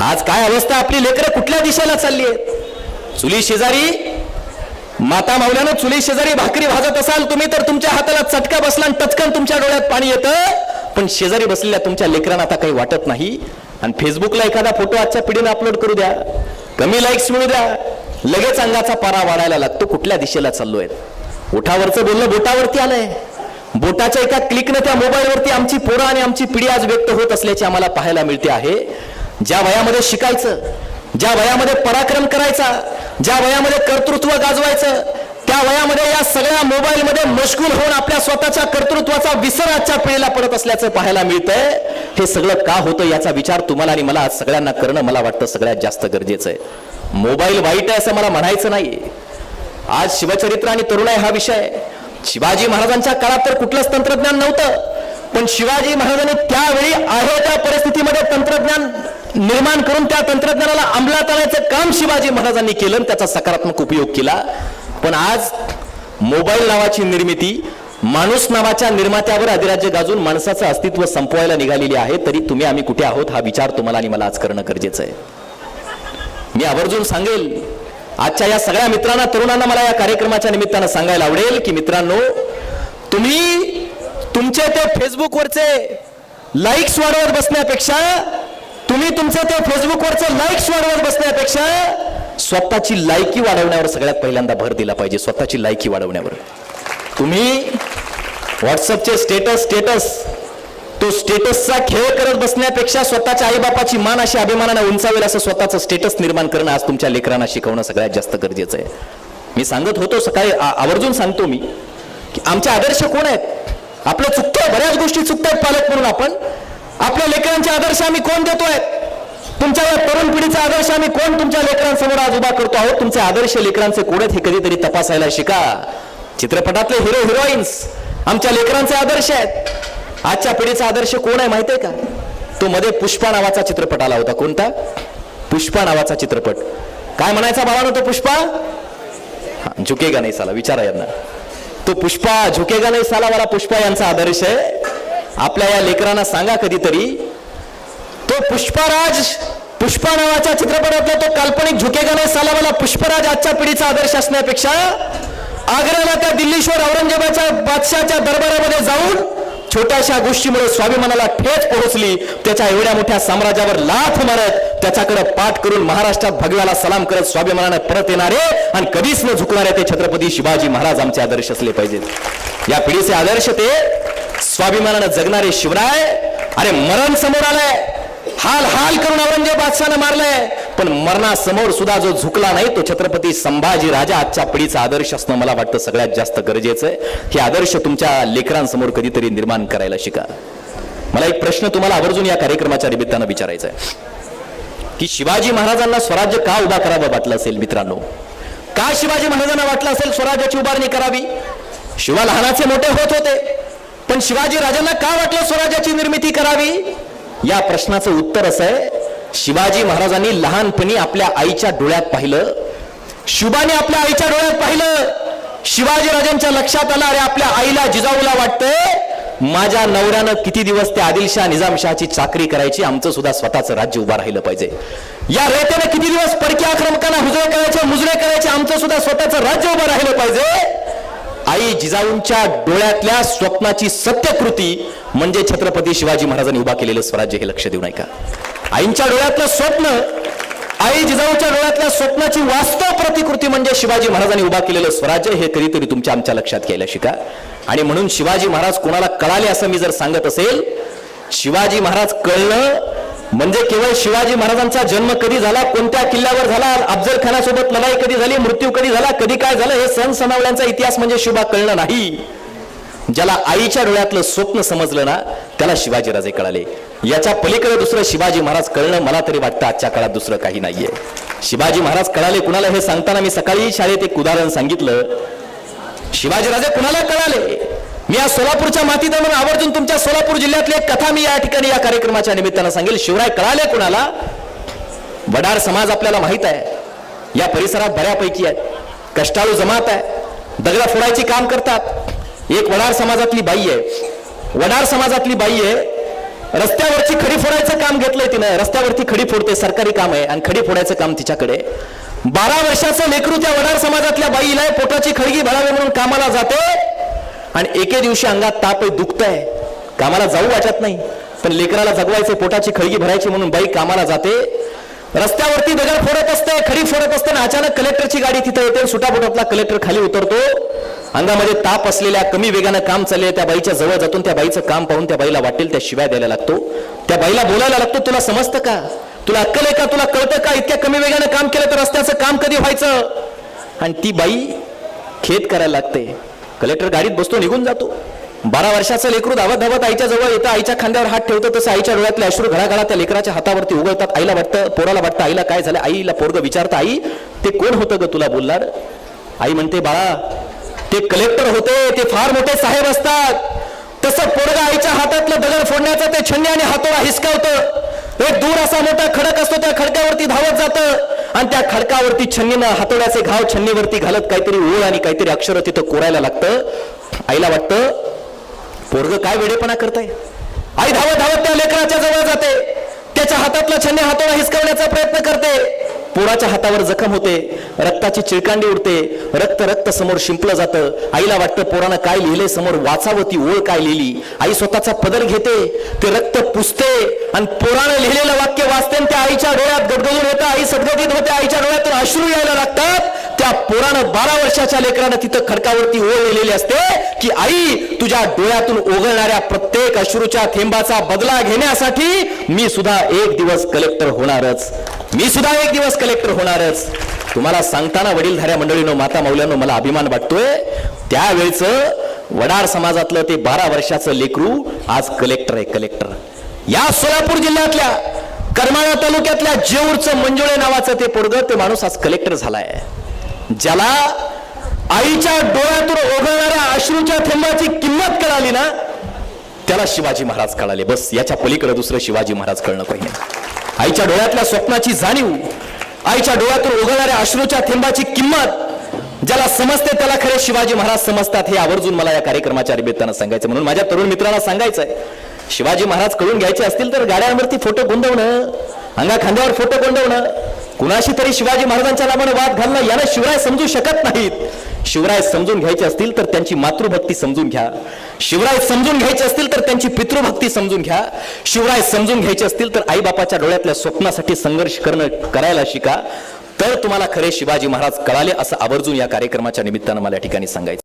आज काय अवस्था आपली? लेकरं कुठल्या दिशेला चालली आहेत? चुली शेजारी माता मावल्यानं चुली शेजारी भाकरी भाजत असाल तुम्ही तर तुमच्या हाताला चटका बसला आणि टचकन तुमच्या डोळ्यात पाणी येतं. पण शेजारी बसलेल्या तुमच्या लेकरांना आता काही वाटत नाही. आणि फेसबुकला एखादा फोटो आजच्या पिढीने अपलोड करू द्या. कमी लाईक्स मिळू द्या. लगेच अंगाचा पारा वाढायला लागतो. कुठल्या दिशेला चाललोय? उठावरचं बोलणं बोटावरती आलंय. बोटाच्या एका क्लिकनं त्या मोबाईलवरती आमची पोरं आणि आमची पिढी आज व्यक्त होत असल्याची आम्हाला पाहायला मिळते आहे. ज्या वयामध्ये शिकायचं ज्या वयामध्ये पराक्रम करायचा ज्या वयामध्ये कर्तृत्व गाजवायचं त्या वयामध्ये या सगळ्या मोबाईलमध्ये मशगूल होऊन आपल्या स्वतःच्या कर्तृत्वाचा विसर आजच्या पिढीला पडत असल्याचं पाहायला मिळतंय. हे सगळं का होतं याचा विचार तुम्हाला आणि मला आज सगळ्यांना करणं मला वाटतं सगळ्यात जास्त गरजेचं आहे. मोबाईल वाईट आहे असं मला म्हणायचं नाही. आज शिवचरित्र आणि तरुणाई हा विषय. शिवाजी महाराजांच्या काळात तर कुठलंच तंत्रज्ञान नव्हतं. पण शिवाजी महाराजांनी त्यावेळी आहे त्या परिस्थितीमध्ये तंत्रज्ञान निर्माण करून त्या तंत्रज्ञानाला अंमलात आणायचं काम शिवाजी महाराजांनी केलं त्याचा सकारात्मक उपयोग केला. पण आज मोबाईल नावाची निर्मिती माणूस नावाच्या निर्मात्यावर अधिराज्य गाजून माणसाचं अस्तित्व संपवायला निघालेली आहे तरी तुम्ही आम्ही कुठे आहोत हा विचार तुम्हाला आणि मला आज करणं गरजेचं आहे. मी आवर्जून सांगेल आजच्या या सगळ्या मित्रांना तरुणांना मला या कार्यक्रमाच्या निमित्तानं सांगायला आवडेल की मित्रांनो तुम्ही तुमचे ते फेसबुकवरचे लाईक्स वाढवत बसण्यापेक्षा तुम्ही तुमचं ते फेसबुकवरचं लाईक्स वाढवत बसण्यापेक्षा स्वतःची लायकी वाढवण्यावर सगळ्यात पहिल्यांदा भर दिला पाहिजे स्वतःची लायकी वाढवण्यावर. तुम्ही व्हॉट्सअपचे स्टेटस स्टेटस तो स्टेटसचा खेळ करत बसण्यापेक्षा स्वतःच्या आईबापाची मान अशी अभिमानाने उंचावेल असं स्वतःचं स्टेटस निर्माण करणं आज तुमच्या लेकरांना शिकवणं सगळ्यात जास्त गरजेचं आहे. मी सांगत होतो सकाळी आवर्जून सांगतो मी की आमचे आदर्श कोण आहेत? आपलं चुकतं बऱ्याच गोष्टी चुकतायत पालक म्हणून आपण आपल्या लेकरांचे आदर्श आम्ही कोण देतोय? तुमच्या या तरुण पिढीचा आदर्श आम्ही कोण तुमच्या लेकरांसमोर आज उभा करतो आहोत? तुमचे आदर्श लेकरांचे कोण आहेत हे कधीतरी तपासायला शिका. चित्रपटातले हिरो हिरोईन्स आमच्या लेकरांचे आदर्श आहेत. आजच्या पिढीचा आदर्श कोण आहे माहितीये का? तो मध्ये पुष्पा नावाचा चित्रपट आला होता. कोणता? पुष्पा नावाचा चित्रपट. काय म्हणायचा बाळानो तो पुष्पा? हा, झुकेगा नाही साला विचारा यांना. तो पुष्पा झुकेगा नाही साला मला पुष्पा यांचा आदर्श आहे. आपल्या या लेकरांना सांगा कधीतरी तो पुष्पराज पुष्पा नावाच्या चित्रपटातला तो काल्पनिक झुकेगा नाही सालावाला पुष्पराज आजच्या पिढीचा आदर्श असण्यापेक्षा आग्र्याला त्या दिल्लीश्वर औरंगजेबाच्या बादशाच्या दरबारामध्ये जाऊन छोट्याशा गोष्टीमुळे स्वाभिमानाला ठेच पोहोचली. त्याच्या एवढ्या मोठ्या साम्राज्यावर लाथ मारत त्याच्याकडे पाठ करून महाराष्ट्रात भगव्याला सलाम करत स्वाभिमानाने परत येणारे आणि कधीच न झुकणारे ते छत्रपती शिवाजी महाराज आमचे आदर्श असले पाहिजेत. या पिढीचे आदर्श ते स्वाभिमानानं जगणारे शिवराय अरे मरण समोर आलंय. हाल हाल करून औरंगजेब बादशाने मारलंय. पण मरणासमोर सुद्धा जो झुकला नाही तो छत्रपती संभाजी राजा आजच्या पिढीचा आदर्श असणं मला वाटतं सगळ्यात जास्त गरजेचं आहे. हे आदर्श तुमच्या लेकरांसमोर कधीतरी निर्माण करायला शिका. मला एक प्रश्न तुम्हाला आवर्जून या कार्यक्रमाच्या निमित्तानं विचारायचा आहे. की शिवाजी महाराजांना स्वराज्य का उभा करावं वाटलं असेल मित्रांनो? का शिवाजी महाराजांना वाटलं असेल स्वराज्याची उभारणी करावी? शिवा लहानाचे मोठे होत होते. पण शिवाजी राजांना का वाटलं स्वराज्याची निर्मिती करावी? या प्रश्नाचं उत्तर असं आहे. शिवाजी महाराजांनी लहानपणी आपल्या आईच्या डोळ्यात पाहिलं. शुभाने आपल्या आईच्या डोळ्यात पाहिलं. शिवाजी राजांच्या लक्षात आलं अरे आपल्या आईला जिजाऊला वाटतंय. माझ्या नवऱ्यानं किती दिवस त्या आदिलशाह निजामशहाची चाकरी करायची? आमचं सुद्धा स्वतःचं राज्य उभं राहिलं पाहिजे. या रेत्यानं किती दिवस परक्या आक्रमकांना हुजरे करायचे मुजरे करायचे? आमचं सुद्धा स्वतःचं राज्य उभं राहिलं पाहिजे. आई जिजाऊंच्या डोळ्यातल्या स्वप्नाची सत्यकृती म्हणजे छत्रपती शिवाजी महाराजांनी उभा केलेलं स्वराज्य हे लक्ष देऊ नये का आईंच्या डोळ्यातलं स्वप्न आई जिजाऊच्या डोळ्यातल्या स्वप्नाची वास्तव प्रतिकृती म्हणजे शिवाजी महाराजांनी उभा केलेलं स्वराज्य हे कधीतरी तुमच्या आमच्या लक्षात घ्यायला शिका. आणि म्हणून शिवाजी महाराज कोणाला कळाले असं मी जर सांगत असेल शिवाजी महाराज कळलं म्हणजे केवळ शिवाजी महाराजांचा जन्म कधी झाला कोणत्या किल्ल्यावर झाला अफजल खानासोबत लढाई कधी झाली मृत्यू कधी झाला कधी काय झालं हे सण सणावल्यांचा इतिहास म्हणजे शिवा कळणं नाही. ज्याला आईच्या डोळ्यातलं स्वप्न समजलं ना त्याला शिवाजीराजे कळाले. याच्या पलीकडे दुसरं शिवाजी महाराज कळणं मला तरी वाटतं आजच्या काळात दुसरं काही नाहीये. शिवाजी महाराज कळाले कुणाला हे सांगताना मी सकाळी शाळेत एक उदाहरण सांगितलं. शिवाजीराजे कुणाला कळाले? मी या सोलापूरच्या मातीत म्हणून आवर्जून तुमच्या सोलापूर जिल्ह्यातली एक कथा मी या ठिकाणी या कार्यक्रमाच्या निमित्तानं सांगेल. शिवराय कळाले कुणाला? वडार समाज आपल्याला माहीत आहे. या परिसरात बऱ्यापैकी आहेत. कष्टाळू जमात आहे. दगडा फोडायची काम करतात. एक वडार समाजातली बाई आहे. वडार समाजातली बाई आहे. रस्त्यावरची खडी फोडायचं काम घेतलंय तिनं. रस्त्यावरती खडी फोडते सरकारी काम आहे आणि खडी फोडायचं काम तिच्याकडे. बारा वर्षाचं लेकरू त्या वडार समाजातल्या बाईला पोटाची खडगी भरावी म्हणून कामाला जाते. आणि एके दिवशी अंगात ताप आहे दुखतंय. कामाला जाऊ वाटत नाही. पण लेकराला जगवायचे पोटाची खळगी भरायची म्हणून बाई कामाला जाते. रस्त्यावरती दगड फोडत असते खडी फोडत असताना अचानक कलेक्टरची गाडी तिथे येते सुटापुटातला कलेक्टर खाली उतरतो. अंगामध्ये ताप असलेल्या कमी वेगानं काम चालले त्या बाईच्या जवळ जातून त्या बाईचं काम पाहून त्या बाईला वाटेल त्या शिवाय द्यायला लागतो. त्या बाईला बोलायला लागतो तुला समजतं का? तुला अक्कल आहे का? तुला कळतं का? इतक्या कमी वेगानं काम केलं तर रस्त्याचं काम कधी व्हायचं? आणि ती बाई खेद करायला लागते. कलेक्टर गाडीत बसतो निघून जातो. बारा वर्षाचं लेकरू धावत धावत आईच्या जवळ येतं आईच्या खांद्यावर हात ठेवतं तसं आईच्या डोळ्यातले अश्रू घडाघडा त्या लेकराच्या हातावरती उगवतात. आईला वाटतं पोराला वाटतं आईला काय झालं? आईला पोरग विचारतं आई ते कोण होतं ग तुला बोलणार? आई म्हणते बाळा ते कलेक्टर होते ते फार मोठे साहेब असतात. तसं पोरगा आईच्या हातातलं दगड फोडण्याचं ते छन्नी आणि हातोडा हिसकावतं. एक दूर असा मोठा खडक असतो त्या खडक्यावरती धावत जातं. आणि त्या खडकावरती छन्नीनं हातोड्याचे घाव छन्नीवरती घालत काहीतरी ओळ आणि काहीतरी अक्षर तिथं कोरायला लागतं. आईला वाटतं पोरग काय वेडेपणा करताय? आई धावत धावत त्या लेकराच्या जवळ जाते. त्याच्या हातातला छन्नी हातोडा हिसकवण्याचा प्रयत्न करते. पोराच्या हातावर जखम होते रक्ताची चिळकांडी उडते रक्त रक्त समोर शिंपलं जातं. आईला वाटतं पोरानं काय लिहिले समोर? वाचावं ती ओळ काय लिहिली? आई स्वतःचा पदर घेते ते रक्त पुसते आणि पोरानं लिहिलेलं वाक्य वाच आईच्या डोळ्यात गडगडून येतं आई सदगतीत होते आईच्या डोळ्यातून अश्रू यायला लागतात. त्या पोरानं बारा वर्षाच्या लेकरानं तिथं खडकावरती ओळ लिहिलेली असते की आई तुझ्या डोळ्यातून ओघळणाऱ्या प्रत्येक अश्रूच्या थेंबाचा बदला घेण्यासाठी मी सुद्धा एक दिवस कलेक्टर होणारच. मी सुद्धा एक दिवस कलेक्टर होणारच. तुम्हाला सांगताना वडीलधाऱ्या मंडळीनो माता मौल्यानो मला अभिमान वाटतोय. त्यावेळेचं वडार समाजातलं ते बारा वर्षाचं लेकरू आज कलेक्टर आहे कलेक्टर. या सोलापूर जिल्ह्यातल्या करमाळा तालुक्यातल्या जेऊरचं मंजुळे नावाचं ते पोरग ते माणूस आज कलेक्टर झालाय. ज्याला आईच्या डोळ्यातून ओघळणाऱ्या अश्रूच्या थेंबाची किंमत कळाली ना त्याला शिवाजी महाराज कळाले. बस याच्या पलीकडे दुसरं शिवाजी महाराज कळणं पाहिजे आईच्या डोळ्यातल्या स्वप्नाची जाणीव आईच्या डोळ्यातून ओघळणाऱ्या अश्रूच्या थेंबाची किंमत ज्याला समजते त्याला खरे शिवाजी महाराज समजतात हे आवर्जून मला या कार्यक्रमाच्या निमित्तानं सांगायचं म्हणून माझ्या तरुण मित्राला सांगायचंय शिवाजी महाराज कळून घ्यायचे असतील तर गाड्यांवरती फोटो गोंदवणं अंगा खांद्यावर फोटो गोंदवणं कुणाशी तरी शिवाजी महाराजांच्या नावाने वाद घालणं याला शिवराय समजू शकत नाहीत. शिवराय समजून घ्यायचे असतील तर त्यांची मातृभक्ती समजून घ्या. शिवराय समजून घ्यायचे असतील तर त्यांची पितृभक्ती समजून घ्या. शिवराय समजून घ्यायचे असतील तर आईबापाच्या डोळ्यातल्या स्वप्नासाठी संघर्ष करणं करायला शिका. तर तुम्हाला खरे शिवाजी महाराज कळाले असं आवर्जून या कार्यक्रमाच्या निमित्तानं मला या ठिकाणी सांगायचं